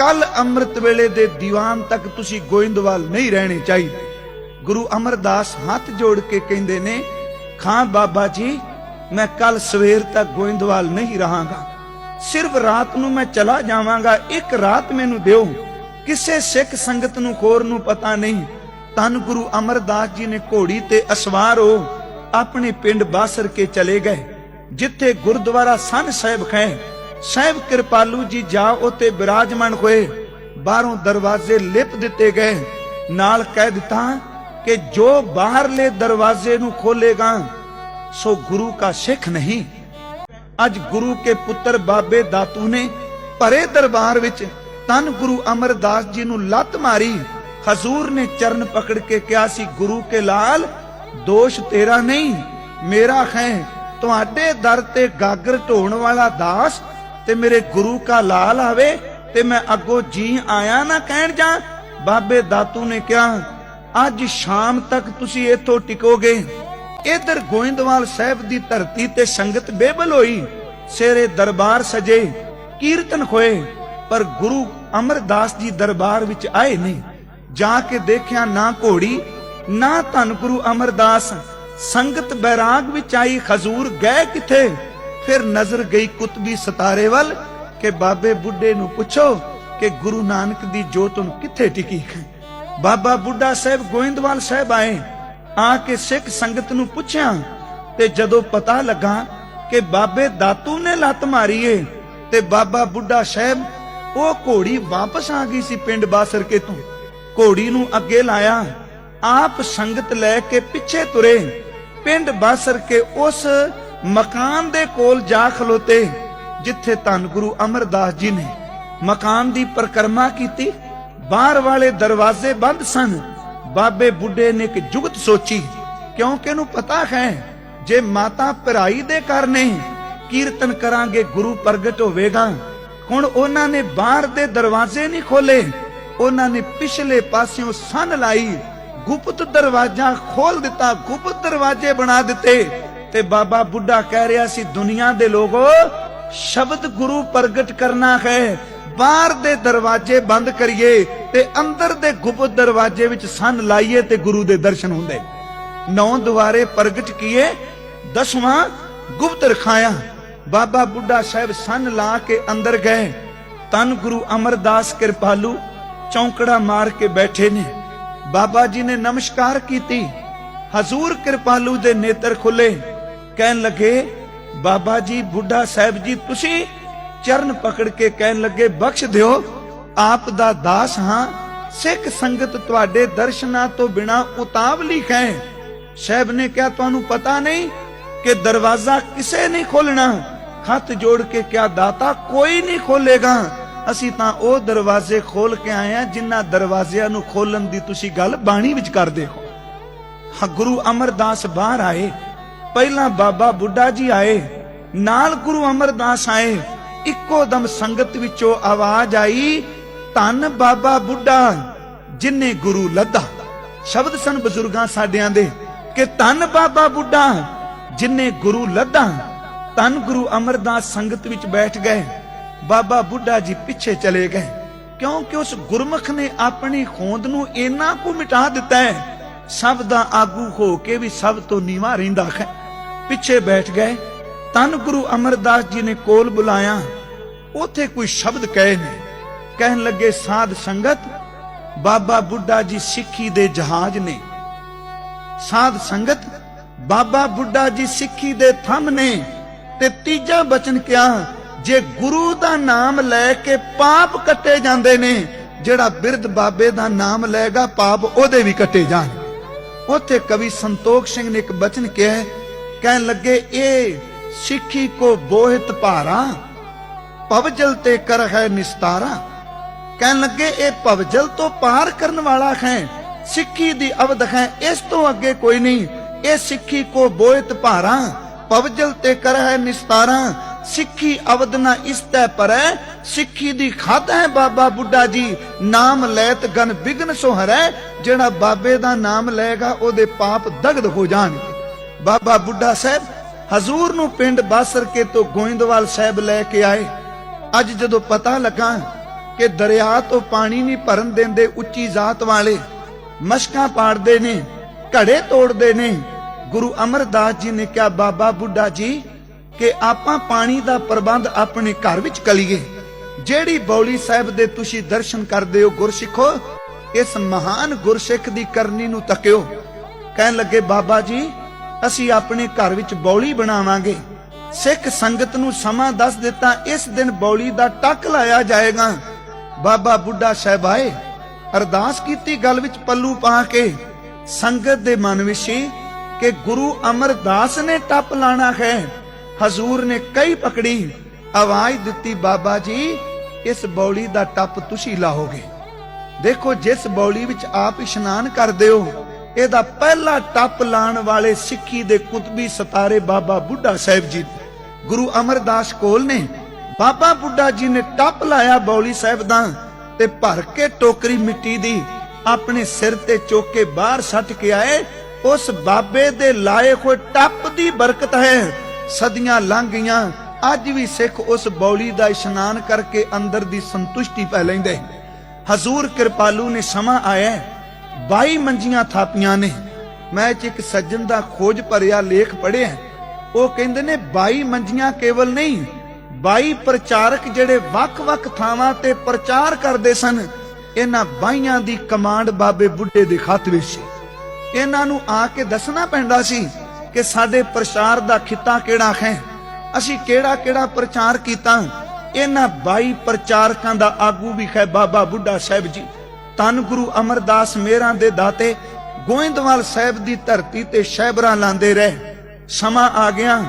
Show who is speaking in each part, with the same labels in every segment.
Speaker 1: ਕੱਲ ਅੰਮ੍ਰਿਤ ਵੇਲੇ ਦੇ ਦੀਵਾਨ ਤੱਕ ਤੁਸੀਂ ਗੋਇੰਦਵਾਲ ਨਹੀਂ ਰਹਿਣੇ ਚਾਹੀਦੇ। ਗੁਰੂ ਅਮਰਦਾਸ ਹੱਥ ਜੋੜ ਕੇ ਕਹਿੰਦੇ ਨੇ ਖਾਂ ਬਾਬਾ ਜੀ, ਮੈਂ ਕੱਲ ਸਵੇਰ ਤੱਕ ਗੋਇੰਦਵਾਲ ਨਹੀਂ ਰਹਾਂਗਾ। ਸਿਰਫ ਰਾਤ ਨੂੰ ਮੈਂ ਚਲਾ ਜਾਵਾਂਗਾ, ਇੱਕ ਰਾਤ ਮੈਨੂੰ ਦਿਓ। ਕਿਸੇ ਸਿੱਖ ਸੰਗਤ ਨੂੰ ਖੋਰ ਨੂੰ ਪਤਾ ਨਹੀਂ। ਤਨ ਗੁਰੂ ਅਮਰਦਾਸ ਜੀ ਨੇ ਘੋੜੀ ਤੇ ਅਸਵਾਰ ਹੋ ਆਪਣੇ ਪਿੰਡ ਬਾਸਰ ਕੇ ਚਲੇ ਗਏ, ਜਿੱਥੇ ਗੁਰਦੁਆਰਾ ਸੰਨ ਸਾਹਿਬ ਹੈ ਸਾਹਿਬ ਕਿਰਪਾਲੂ ਜੀ ਜਾ ਉਤੇ ਬਿਰਾਜਮਾਨ ਹੋਏ। ਬਾਹਰੋਂ ਦਰਵਾਜ਼ੇ ਲਿਪ ਦਿੱਤੇ ਗਏ। ਨਾਲ ਕਹਿ ਦਿੱਤਾ ਕਿ ਜੋ ਬਾਹਰਲੇ ਦਰਵਾਜ਼ੇ ਨੂੰ ਖੋਲੇਗਾ, ਸੋ ਗੁਰੂ ਦਾ ਸਿੱਖ ਨਹੀਂ। ਅੱਜ ਗੁਰੂ ਕੇ ਪੁੱਤਰ ਬਾਬੇ ਦਾਤੂ ਨੇ ਭਰੇ ਦਰਬਾਰ ਵਿੱਚ ਤਨ ਗੁਰੂ ਅਮਰਦਾਸ ਜੀ ਨੂੰ ਲੱਤ ਮਾਰੀ। ਹਜ਼ੂਰ ਨੇ ਚਰਨ ਪਕੜ ਕੇ ਕਿਹਾ, ਸੀ ਗੁਰੂ ਕੇ ਲਾਲ, ਦੋਸ਼ ਤੇਰਾ ਨਹੀਂ। ਮੇਰਾ ਹੈ ਤੁਹਾਡੇ ਦਰ ਤੇ ਗਾਗਰ ਢੋਣ ਵਾਲਾ ਦਾਸ ਤੇ ਮੇਰੇ ਗੁਰੂ ਕਾ ਲਾਲ ਆਵੇ ਤੇ ਮੈਂ ਅੱਗੋਂ ਜੀ ਆਇਆ ਨਾ ਕਹਿਣ ਜਾ। ਬਾਬੇ ਦਾਤੂ ਨੇ ਕਿਹਾ, ਅੱਜ ਸ਼ਾਮ ਤੱਕ ਤੁਸੀਂ ਇੱਥੋਂ ਟਿਕੋਗੇ। ਇਧਰ ਗੋਇੰਦਵਾਲ ਸਾਹਿਬ ਦੀ ਧਰਤੀ ਤੇ ਸੰਗਤ ਬੇਬਲ ਹੋਈ। ਸੇਰੇ ਦਰਬਾਰ ਸਜੇ, ਕੀਰਤਨ ਹੋਏ। ਪਰ ਗੁਰੂ ਅਮਰਦਾਸ ਜੀ ਦਰਬਾਰ ਵਿੱਚ ਆਏ ਨਹੀਂ ਜਾ ਕੇ ਦੇਖਿਆ ਨਾ ਘੋੜੀ, ਨਾ ਧੰਨ ਗੁਰੂ ਅਮਰਦਾਸ। ਸੰਗਤ ਬੈਰਾਗ ਵਿੱਚ ਆਈ ਖਜ਼ੂਰ ਗਏ ਕਿਥੇ? ਫਿਰ ਨਜ਼ਰ ਗਈ ਕੁਤਬੀ ਸਤਾਰੇ ਵੱਲ ਕਿ ਬਾਬੇ ਬੁੱਢੇ ਨੂੰ ਪੁੱਛੋ ਕਿ ਗੁਰੂ ਨਾਨਕ ਦੀ ਜੋਤ ਨੂੰ ਕਿੱਥੇ ਟਿਕੀ ਬਾਬਾ ਬੁੱਢਾ ਸਾਹਿਬ ਗੋਇੰਦਵਾਲ ਸਾਹਿਬ ਆਏ, ਆ ਕੇ ਸਿੱਖ ਸੰਗਤ ਨੂੰ ਪੁੱਛਿਆ ਤੇ ਜਦੋਂ ਪਤਾ ਲੱਗਾ ਕਿ ਬਾਬੇ ਦਾਤੂ ਨੇ ਲੱਤ ਮਾਰੀ ਏ, ਤੇ ਬਾਬਾ ਬੁੱਢਾ ਸਾਹਿਬ ਉਹ ਘੋੜੀ ਵਾਪਸ ਆ ਗਈ ਸੀ ਪਿੰਡ ਬਾਸਰਕੇ ਤੋਂ। ਘੋੜੀ ਨੂੰ ਅੱਗੇ ਲਾਇਆ, ਆਪ ਸੰਗਤ ਲੈ ਕੇ ਪਿੱਛੇ ਤੁਰੇ। ਪਿੰਡ ਬਾਸਰਕੇ ਉਸ ਮਕਾਨ ਦੇ ਕੋਲ ਜਾ ਖਲੋਤੇ, ਜਿੱਥੇ ਧੰਨ ਗੁਰੂ ਅਮਰਦਾਸ ਜੀ ਨੇ ਮਕਾਨ ਦੀ ਪਰਕਰਮਾ ਕੀਤੀ, ਬਾਹਰ ਵਾਲੇ ਦਰਵਾਜ਼ੇ ਬੰਦ ਸਨ। ਬਾਬੇ ਬੁੱਢੇ ਨੇ ਇੱਕ ਜੁਗਤ ਸੋਚੀ, ਕਿਉਂਕਿ ਇਹਨੂੰ ਪਤਾ ਹੈ, ਜੇ ਮਾਤਾ ਭਰਾਈ ਦੇ ਕਰਨੇ ਕੀਰਤਨ ਕਰਾਂਗੇ, ਗੁਰੂ ਪ੍ਰਗਟ ਹੋਵੇਗਾ। ਹੁਣ ਉਹਨਾਂ ਨੇ ਬਾਹਰ ਦੇ ਦਰਵਾਜ਼ੇ ਨਹੀਂ ਖੋਲੇ। ਉਹਨਾਂ ਨੇ ਪਿਛਲੇ ਪਾਸਿਓਂ ਸੰਨ ਲਾਈ, ਗੁਪਤ ਦਰਵਾਜ਼ਾ ਖੋਲ ਦਿੱਤਾ, ਗੁਪਤ ਦਰਵਾਜ਼ੇ ਬਣਾ ਦਿੱਤੇ। ਤੇ ਬਾਬਾ ਬੁੱਢਾ ਕਹਿ ਰਿਹਾ ਸੀ, ਦੁਨੀਆ ਦੇ ਲੋਗੋ, ਸ਼ਬਦ ਗੁਰੂ ਪ੍ਰਗਟ ਕਰਨਾ ਹੈ। ਬਾਹਰ ਦੇ ਦਰਵਾਜ਼ੇ ਬੰਦ ਕਰੀਏ ਤੇ ਅੰਦਰ ਦੇ ਗੁਪਤ ਦਰਵਾਜ਼ੇ ਵਿੱਚ ਸੰਨ ਲਾਈਏ ਤੇ ਗੁਰੂ ਦੇ ਦਰਸ਼ਨ ਹੁੰਦੇ। ਨੌ ਦੁਆਰੇ ਪ੍ਰਗਟ ਕੀਏ, ਦਸਵਾਂ ਗੁਪਤ ਰਖਾਇਆ। ਬਾਬਾ ਬੁੱਢਾ ਸਾਹਿਬ ਸੰਨ ਲਾ ਕੇ ਅੰਦਰ ਗਏ। ਤਨ ਗੁਰੂ ਅਮਰਦਾਸ ਕਿਰਪਾਲੂ ਚੌਂਕੜਾ ਮਾਰ ਕੇ ਬੈਠੇ ਨੇ। ਬਾਬਾ ਜੀ ਨੇ ਨਮਸਕਾਰ ਕੀਤੀ। ਹਜ਼ੂਰ ਕਿਰਪਾਲੂ ਦੇ ਨੇਤਰ ਖੁੱਲੇ। ਕਹਿਣ ਲੱਗੇ, ਬਾਬਾ ਜੀ, ਬੁੱਢਾ ਸਾਹਿਬ ਜੀ, ਤੁਸੀਂ ਚਰਨ ਪਕੜ ਕੇ ਕਹਿਣ ਲੱਗੇ, ਬਖਸ਼ ਦਿਓ, ਆਪ ਦਾ ਦਾਸ ਹਾਂ, ਸਿੱਖ ਸੰਗਤ ਤੁਹਾਡੇ ਦਰਸ਼ਨਾਂ ਤੋਂ ਬਿਨਾ ਉਤਾਵਲੀ ਹੈ ਸਾਹਿਬ ਨੇ ਕਿਹਾ, ਤੁਹਾਨੂੰ ਪਤਾ ਨਹੀਂ ਕਿ ਦਰਵਾਜ਼ਾ ਕਿਸੇ ਨਹੀਂ ਖੋਲਣਾ ਹੱਥ ਜੋੜ ਕੇ ਕਿਹਾ, ਦਾਤਾ ਕੋਈ ਨਹੀਂ ਖੋਲੇਗਾ ਅਸੀਂ ਤਾਂ ਉਹ ਦਰਵਾਜ਼ੇ ਖੋਲ ਕੇ ਆਏ ਆ ਜਿਨ੍ਹਾਂ ਦਰਵਾਜ਼ਿਆਂ ਨੂੰ ਖੋਲਣ ਦੀ ਤੁਸੀਂ ਗੱਲ ਬਾਣੀ ਵਿੱਚ ਕਰਦੇ ਹੋ। ਹਾਂ, ਗੁਰੂ ਅਮਰਦਾਸ ਬਾਹਰ ਆਏ। ਪਹਿਲਾਂ ਬਾਬਾ ਬੁੱਢਾ ਜੀ ਆਏ, ਨਾਲ ਗੁਰੂ ਅਮਰਦਾਸ ਆਏ, ਇੱਕੋ ਦਮ ਸੰਗਤ ਵਿੱਚੋਂ ਆਵਾਜ਼ ਆਈ, ਧੰਨ ਬਾਬਾ ਬੁੱਢਾ, ਜਿਨੇ ਗੁਰੂ ਲੱਦਾ। ਸ਼ਬਦ ਸਨ ਬਜ਼ੁਰਗਾਂ ਸਾਡਿਆਂ ਦੇ ਕਿ ਧੰਨ ਬਾਬਾ ਬੁੱਢਾ, ਜਿਨੇ ਗੁਰੂ ਲੱਦਾ। ਧੰਨ ਗੁਰੂ ਅਮਰਦਾਸ ਸੰਗਤ ਵਿੱਚ ਬੈਠ ਗਏ, ਬਾਬਾ ਬੁੱਢਾ ਜੀ ਪਿੱਛੇ ਚਲੇ ਗਏ। ਕਿਉਂਕਿ ਉਸ ਗੁਰਮੁਖ ਨੇ ਆਪਣੀ ਹੋਂਦ ਨੂੰ ਇੰਨਾ ਕੁ ਮਿਟਾ ਦਿੱਤਾ ਹੈ, ਸਭ ਦਾ ਆਗੂ ਹੋ ਕੇ ਵੀ ਸਭ ਤੋਂ ਨੀਵਾ ਰਹਿੰਦਾ ਹੈ। ਪਿੱਛੇ ਬੈਠ ਗਏ। ਤਨ ਗੁਰੂ ਅਮਰਦਾਸ ਜੀ ਨੇ ਕੋਲ ਬੁਲਾਇਆ। ਉਥੇ ਕੋਈ ਸ਼ਬਦ ਕਹੇ ਨੇ। ਕਹਿਣ ਲੱਗੇ, ਸਾਧ ਸੰਗਤ, ਬਾਬਾ ਬੁੱਢਾ ਜੀ ਸਿੱਖੀ ਦੇ ਜਹਾਜ਼ ਨੇ। ਸਾਧ ਸੰਗਤ, ਬਾਬਾ ਬੁੱਢਾ ਜੀ ਸਿੱਖੀ ਦੇ ਥੰਮ ਨੇ। ਤੇ ਤੀਜਾ ਬਚਨ ਕਿਹਾ ਜੇ ਗੁਰੂ ਦਾ ਨਾਮ ਲੈ ਕੇ ਪਾਪ ਕੱਟੇ ਜਾਂਦੇ ਨੇ, ਜਿਹੜਾ ਬਿਰਧ ਬਾਬੇ ਦਾ ਨਾਮ ਲਏਗਾ, ਪਾਪ ਉਹਦੇ ਵੀ ਕੱਟੇ ਜਾਣ। ਉੱਥੇ ਕਵੀ ਸੰਤੋਖ ਸਿੰਘ ਨੇ ਇੱਕ ਬਚਨ ਕਿਹਾ ਕਹਿਣ ਲੱਗੇ ਇਹ ਸਿੱਖੀ ਕੋ ਬੋਹਿਤ ਭਾਰਾ ਪਵਜਲ ਤੇ ਕਰ ਹੈ ਨਿਸਤਾਰਾ। ਕਹਿਣ ਲੱਗੇ ਇਹ ਭਵਜਲ ਤੋਂ ਪਾਰ ਕਰਨ ਵਾਲਾ ਹੈ, ਸਿੱਖੀ ਦੀ ਅਵਧ ਹੈ, ਇਸ ਤੋਂ ਅੱਗੇ ਕੋਈ ਨਹੀਂ। ਇਹ ਸਿੱਖੀ ਕੋ ਬੋਇਤ ਭਾਰਾ ਪਵਜਲ ਤੇ ਕਰ ਹੈ ਨਿਸਤਾਰਾ। ਸਿੱਖੀ ਅਵਧ ਨਾ ਇਸਤੈ ਪਰੈ, ਸਿੱਖੀ ਦੀ ਖਾਦ ਹੈ ਬਾਬਾ ਬੁੱਢਾ ਜੀ। ਨਾਮ ਲੈਤ ਗਨ ਬਿਗਨ ਸੋਹਰੈ ਜਿਹੜਾ ਬਾਬੇ ਦਾ ਨਾਮ ਲਏਗਾ, ਉਹਦੇ ਪਾਪ ਦਗਦ ਹੋ ਜਾਣਗੇ ਬਾਬਾ ਬੁੱਢਾ ਸਾਹਿਬ, ਹਜ਼ੂਰ ਨੂੰ ਪਿੰਡ ਬਾਸਰ ਕੇ ਤੋਂ ਗੋਇੰਦਵਾਲ ਸਾਹਿਬ ਲੈ ਕੇ ਆਏ। ਅੱਜ ਜਦੋਂ ਪਤਾ ਲੱਗਾ ਕਿ ਦਰਿਆ ਤੋਂ ਪਾਣੀ ਨਹੀਂ ਭਰਨ ਦਿੰਦੇ ਉੱਚੀ ਜ਼ਾਤ ਵਾਲੇ, ਮਸ਼ਕਾਂ ਪਾੜਦੇ ਨੇ, ਘੜੇ ਤੋੜਦੇ ਨੇ, ਗੁਰੂ ਅਮਰਦਾਸ ਜੀ ਨੇ ਕਿਹਾ, ਬਾਬਾ ਬੁੱਢਾ ਜੀ, ਕਿ ਆਪਾਂ ਪਾਣੀ ਦਾ ਪ੍ਰਬੰਧ ਆਪਣੇ ਘਰ ਵਿੱਚ ਕਲੀਏ। ਜਿਹੜੀ ਬੌਲੀ ਸਾਹਿਬ ਦੇ ਤੁਸੀਂ ਦਰਸ਼ਨ ਕਰਦੇ ਹੋ ਗੁਰਸਿੱਖੋ, ਇਸ ਮਹਾਨ ਗੁਰਸਿੱਖ ਦੀ ਕਰਨੀ ਨੂੰ ਤੱਕਿਓ। ਕਹਿਣ ਲੱਗੇ, ਬਾਬਾ ਜੀ ਅਸੀਂ ਆਪਣੇ ਘਰ ਵਿੱਚ ਬੌਲੀ ਬਣਾਵਾਂਗੇ। ਸਿੱਖ ਸੰਗਤ ਨੂੰ ਸਮਾਂ ਦੱਸ ਦਿੱਤਾ, ਇਸ ਦਿਨ ਬੌਲੀ ਦਾ ਟੱਕ ਲਾਇਆ ਜਾਏਗਾ। ਬਾਬਾ ਬੁੱਢਾ ਸਾਹਿਬ ਅਰਦਾਸ ਕੀਤੀ ਗੱਲ ਵਿੱਚ ਪੱਲੂ ਪਾ ਕੇ। ਸੰਗਤ ਦੇ ਮਨ ਵਿੱਚ ਕਿ ਗੁਰੂ ਅਮਰਦਾਸ ਨੇ ਟੱਪ ਲਾਣਾ ਹੈ। ਹਜ਼ੂਰ ਨੇ ਕਈ ਪਕੜੀ, ਆਵਾਜ਼ ਦਿੱਤੀ, ਬਾਬਾ ਜੀ, ਇਸ ਬੌਲੀ ਦਾ ਟੱਪ ਤੁਸੀਂ ਲਾਓਗੇ ਦੇਖੋ, ਜਿਸ ਬੌਲੀ ਵਿੱਚ ਆਪ ਇਸ਼ਨਾਨ ਕਰਦੇ ਹੋ ਇਹਦਾ ਪਹਿਲਾ ਟੱਪ ਲਾਣ ਵਾਲੇ ਸਿੱਖੀ ਦੇ ਕੁਤਬੀ ਸਤਾਰੇ ਬਾਬਾ ਬੁੱਢਾ ਸਾਹਿਬ ਜੀ ਗੁਰੂ ਅਮਰਦਾਸ ਕੋਲ ਨੇ, ਬਾਬਾ ਬੁੱਢਾ ਜੀ ਨੇ ਟੱਪ ਲਾਇਆ ਬੌਲੀ ਸਾਹਿਬ ਦਾ ਤੇ ਭਰ ਕੇ ਟੋਕਰੀ ਮਿੱਟੀ ਦੀ ਆਪਣੇ ਸਿਰ ਤੇ ਚੁੱਕ ਕੇ ਬਾਹਰ ਸੱਟ ਕੇ ਆਏ। ਉਸ ਬਾਬੇ ਦੇ ਲਾਏ ਹੋਏ ਟੱਪ ਦੀ ਬਰਕਤ ਹੈ। ਸਦੀਆਂ ਲੰਘ ਗਈਆਂ, ਅੱਜ ਵੀ ਸਿੱਖ ਉਸ ਬੌਲੀ ਦਾ ਇਸ਼ਨਾਨ ਕਰਕੇ ਅੰਦਰ ਦੀ ਸੰਤੁਸ਼ਟੀ ਪੈ ਲੈਂਦੇ। ਹਜ਼ੂਰ ਕਿਰਪਾਲੂ ਨੇ ਸਮਾਂ ਆਇਆ। 22 ਮੰਜੀਆਂ ਥਾਪੀਆਂ ਨੇ। ਮੈਂ 'ਚ ਇੱਕ ਸੱਜਣ ਦਾ ਖੋਜ ਭਰਿਆ ਲੇਖ ਪੜ੍ਹਿਆ ਉਹ ਕਹਿੰਦੇ ਨੇ 22 ਮੰਜੀਆਂ ਕੇਵਲ ਨਹੀਂ 22 ਪ੍ਰਚਾਰਕ ਜਿਹੜੇ ਵੱਖ-ਵੱਖ ਥਾਵਾਂ ਤੇ ਪ੍ਰਚਾਰ ਕਰਦੇ ਸਨ, ਇਹਨਾਂ ਬਾਈਆਂ ਦੀ ਕਮਾਂਡ ਬਾਬੇ ਬੁੱਢੇ ਦੇ ਖੱਤ ਵਿੱਚ ਸੀ। ਇਹਨਾਂ ਨੂੰ ਆ ਕੇ ਦੱਸਣਾ ਪੈਂਦਾ ਸੀ ਕਿ ਸਾਡੇ ਪ੍ਰਚਾਰ ਦਾ ਖਿੱਤਾ ਕਿਹੜਾ ਹੈ। ਅਸੀਂ ਕਿਹੜਾ ਕਿਹੜਾ ਪ੍ਰਚਾਰ ਕੀਤਾ? ਇਹਨਾਂ 22 ਪ੍ਰਚਾਰਕਾਂ ਦਾ ਆਗੂ ਵੀ ਹੈ ਬਾਬਾ ਬੁੱਢਾ ਸਾਹਿਬ ਜੀ। ਤਨ ਗੁਰੂ ਅਮਰਦਾਸ ਮੇਰਾਂ ਦੇ ਦਾਤੇ, ਗੋਇੰਦਵਾਲ ਸਾਹਿਬ ਦੀ ਧਰਤੀ ਤੇ ਸ਼ਹਿਬਰਾਂ ਲਾਂਦੇ ਰਹੇ। ਸਮਾਂ ਆ ਗਿਆ।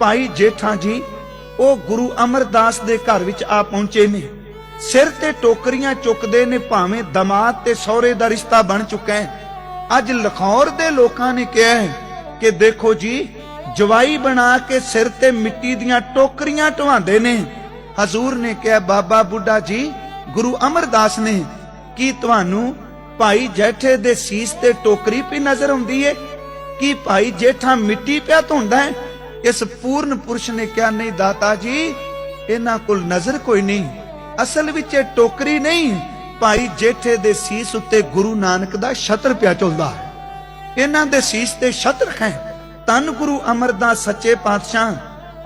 Speaker 1: ਭਾਈ ਜੇਠਾ ਜੀ, ਉਹ ਗੁਰੂ ਅਮਰਦਾਸ ਦੇ ਘਰ ਵਿੱਚ ਆ ਪਹੁੰਚੇ ਨੇ। ਸਿਰ ਤੇ ਟੋਕਰੀਆਂ ਚੁੱਕਦੇ ਨੇ, ਭਾਵੇਂ ਦਮਾਦ ਤੇ ਸਹੁਰੇ ਦਾ ਰਿਸ਼ਤਾ ਬਣ ਚੁੱਕਾ ਹੈ। ਅੱਜ ਲਖੌਰ ਦੇ ਲੋਕਾਂ ਨੇ ਕਿਹਾ ਕਿ ਦੇਖੋ ਜੀ, ਜਵਾਈ ਬਣਾ ਕੇ ਸਿਰ ਤੇ ਮਿੱਟੀ ਦੀਆਂ ਟੋਕਰੀਆਂ ਢਵਾਉਂਦੇ ਨੇ। ਹਜ਼ੂਰ ਨੇ ਕਿਹਾ, ਬਾਬਾ ਬੁੱਢਾ ਜੀ, ਗੁਰੂ ਅਮਰਦਾਸ ਨੇ ਕੀ ਤੁਹਾਨੂੰ ਭਾਈ ਜੇਠੇ ਦੇ ਸੀਸ ਤੇ ਟੋਕਰੀ ਪਈ ਨਜ਼ਰ ਆਉਂਦੀ ਏ? ਕੀ ਭਾਈ ਜੇਠਾ ਮਿੱਟੀ ਪਿਆ ਧੁੰਦਾ ਹੈ ਇਸ ਪੂਰਨ ਪੁਰਸ਼ ਨੇ ਕਿਹਾ, ਨਹੀਂ ਦਾਤਾ ਜੀ, ਇਹਨਾਂ ਕੋਲ ਨਜ਼ਰ ਕੋਈ ਨਹੀਂ। ਅਸਲ ਵਿੱਚ ਇਹ ਟੋਕਰੀ ਨਹੀਂ। ਭਾਈ ਜੇਠੇ ਦੇ ਸੀਸ ਉੱਤੇ ਗੁਰੂ ਨਾਨਕ ਦਾ ਛਤਰ ਪਿਆ ਝੁਲਦਾ ਹੈ। ਇਹਨਾਂ ਦੇ ਸੀਸ ਤੇ ਛਤਰ ਹੈ। ਤਨ ਗੁਰੂ ਅਮਰਦਾਸ ਸੱਚੇ ਪਾਤਸ਼ਾਹ,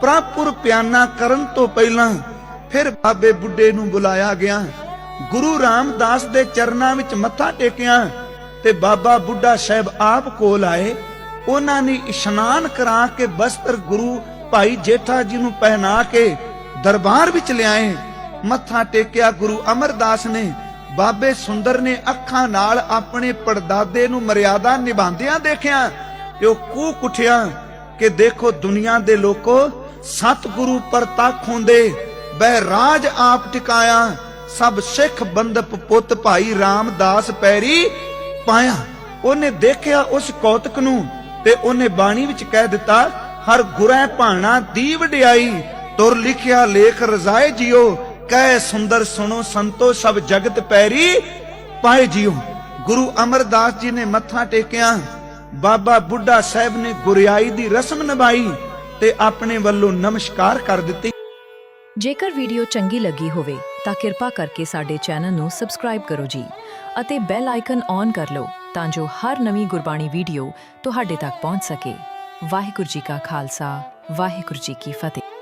Speaker 1: ਪ੍ਰਾਪੁਰ ਪਿਆਨਾ ਕਰਨ ਤੋਂ ਪਹਿਲਾਂ ਫਿਰ ਬਾਬੇ ਬੁੱਢੇ ਨੂੰ ਬੁਲਾਇਆ ਗਿਆ। ਗੁਰੂ ਰਾਮਦਾਸ ਦੇ ਚਰਨਾਂ ਵਿੱਚ ਮੱਥਾ ਟੇਕਿਆ ਤੇ ਬਾਬਾ ਬੁੱਢਾ ਸਾਹਿਬ ਆਪ ਕੋਲ ਆਏ, ਉਹਨਾਂ ਨੇ ਇਸ਼ਨਾਨ ਕਰਾ ਕੇ ਬਸਤਰ ਗੁਰੂ ਭਾਈ ਜੇਠਾ ਜੀ ਨੂੰ ਪਹਿਨਾ ਕੇ ਦਰਬਾਰ ਵਿੱਚ ਲਿਆਏ। ਮੱਥਾ ਟੇਕਿਆ ਗੁਰੂ ਅਮਰਦਾਸ ਨੇ। ਬਾਬੇ ਸੁੰਦਰ ਨੇ ਅੱਖਾਂ ਨਾਲ ਆਪਣੇ ਪੜਦਾਦੇ ਨੂੰ ਮਰਿਆਦਾ ਨਿਭਾਉਂਦਿਆਂ ਦੇਖਿਆ ਤੇ ਉਹ ਕੂਕ ਉਠਿਆ ਕਿ ਦੇਖੋ ਦੁਨੀਆ ਦੇ ਲੋਕੋ, ਸਤਿਗੁਰੂ ਪ੍ਰਤੱਖ ਹੁੰਦੇ, ਬਹਿ ਰਾਜ ਆਪ ਟਿਕਾਇਆ। ਸਭ ਸਿੱਖ ਬੰਦਪ ਪੁੱਤ ਭਾਈ ਰਾਮਦਾਸ ਪੈਰੀ ਪਾਇਆ। ਉਹਨੇ ਦੇਖਿਆ ਉਸ ਕੌਤਕ ਨੂੰ ਤੇ ਉਹਨੇ ਬਾਣੀ ਵਿੱਚ ਕਹਿ ਦਿੱਤਾ, ਹਰ ਗੁਰੈ ਭਾਣਾ ਦੀ ਵਡਿਆਈ ਤੁਰ ਲਿਖਿਆ ਲੇਖ ਰਜ਼ਾਏ ਜਿਓ ਕਹਿ ਸੁੰਦਰ ਸੁਣੋ ਸੰਤੋ ਸਭ ਜਗਤ ਪੈਰੀ, ਪਾਏ ਜਿਓ ਗੁਰੂ ਅਮਰਦਾਸ ਜੀ ਨੇ ਮੱਥਾ ਟੇਕਿਆ। ਬਾਬਾ ਬੁੱਢਾ ਸਾਹਿਬ ਨੇ ਗੁਰਿਆਈ ਦੀ ਰਸਮ ਨਿਭਾਈ ਤੇ ਆਪਣੇ ਵੱਲੋਂ ਨਮਸਕਾਰ ਕਰ ਦਿੱਤੀ।
Speaker 2: ਜੇਕਰ ਵੀਡੀਓ ਚੰਗੀ ਲੱਗੀ ਹੋਵੇ ਤਾਂ ਕਿਰਪਾ ਕਰਕੇ ਸਾਡੇ ਚੈਨਲ ਨੂੰ ਸਬਸਕ੍ਰਾਈਬ ਕਰੋ ਜੀ ਅਤੇ ਬੈਲ ਆਈਕਨ ਔਨ ਕਰ ਲਓ ਤਾਂ ਜੋ ਹਰ ਨਵੀਂ ਗੁਰਬਾਣੀ ਵੀਡੀਓ ਤੁਹਾਡੇ ਤੱਕ ਪਹੁੰਚ ਸਕੇ। ਵਾਹਿਗੁਰੂ ਜੀ ਕਾ ਖਾਲਸਾ, ਵਾਹਿਗੁਰੂ ਜੀ ਕੀ ਫਤਿਹ।